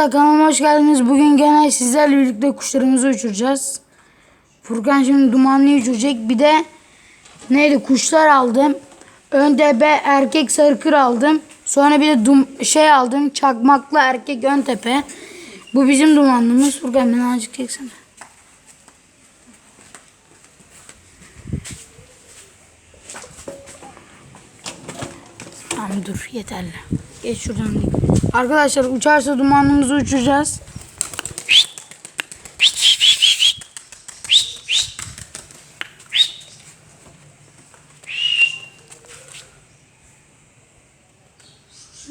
Arkadaşlar kanalıma hoş geldiniz. Bugün gene sizlerle birlikte kuşlarımızı uçuracağız. Furkan şimdi dumanlı uçuracak. Bir de neydi kuşlar aldım. Ön tepe erkek sarıkır aldım. Sonra bir de dum şey aldım. Çakmaklı erkek ön tepe. Bu bizim dumanlımız. Furkan beni azıcık çeksene. Tamam dur yeterli. Geç şuradan. Arkadaşlar uçarsa dumanımızı uçuracağız.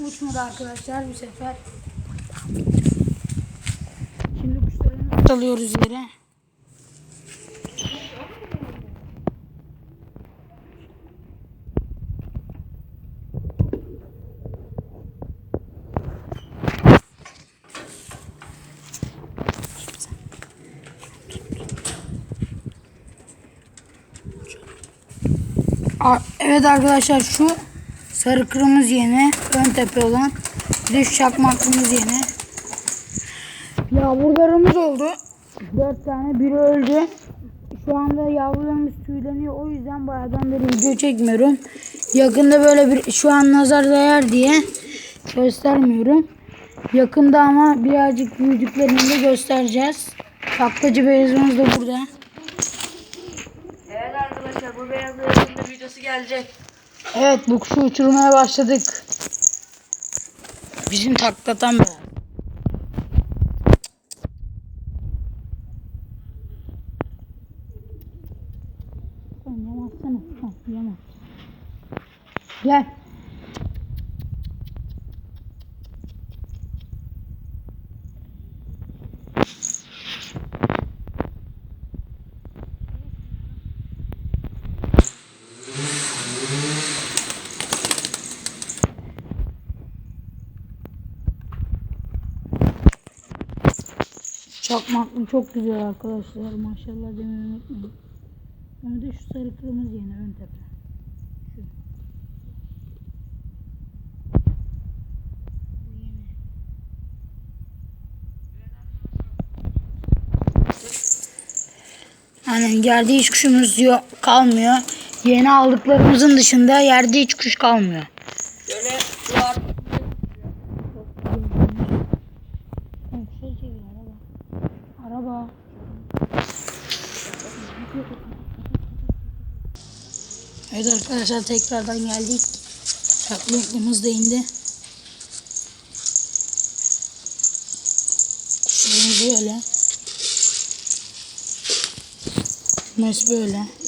Uçmadı arkadaşlar bu sefer. Şimdi kuşlarını alıyoruz yere. Evet arkadaşlar şu sarı kırmızı yeni ön tepe olan bir de şu çakmaklımız yeni. Yavrularımız oldu. Dört tane biri öldü. Şu anda yavrularımız tüyleniyor. O yüzden bayağıdan beri video çekmiyorum. Yakında böyle bir şu an nazar değer diye göstermiyorum. Yakında ama birazcık büyüdüklerini de göstereceğiz. Taklacı beyazımız da burada. Arkadaşlar bu beyazların da videosu gelecek. Evet bu kuşu uçurmaya başladık. Bizim taklatan beyaz. Yamat. Gel. Çakmaklı çok güzel arkadaşlar. Maşallah demeyi unutmayın. Da şu sarı kırmızı yine ön tepe. Şu. Aynen yerde hiç kuşumuz yok, kalmıyor. Yeni aldıklarımızın dışında yerde hiç kuş kalmıyor. Böyle duvar Evet arkadaşlar tekrardan geldik. Çakmaklımız da indi. Kuşlarımız böyle. Mes böyle.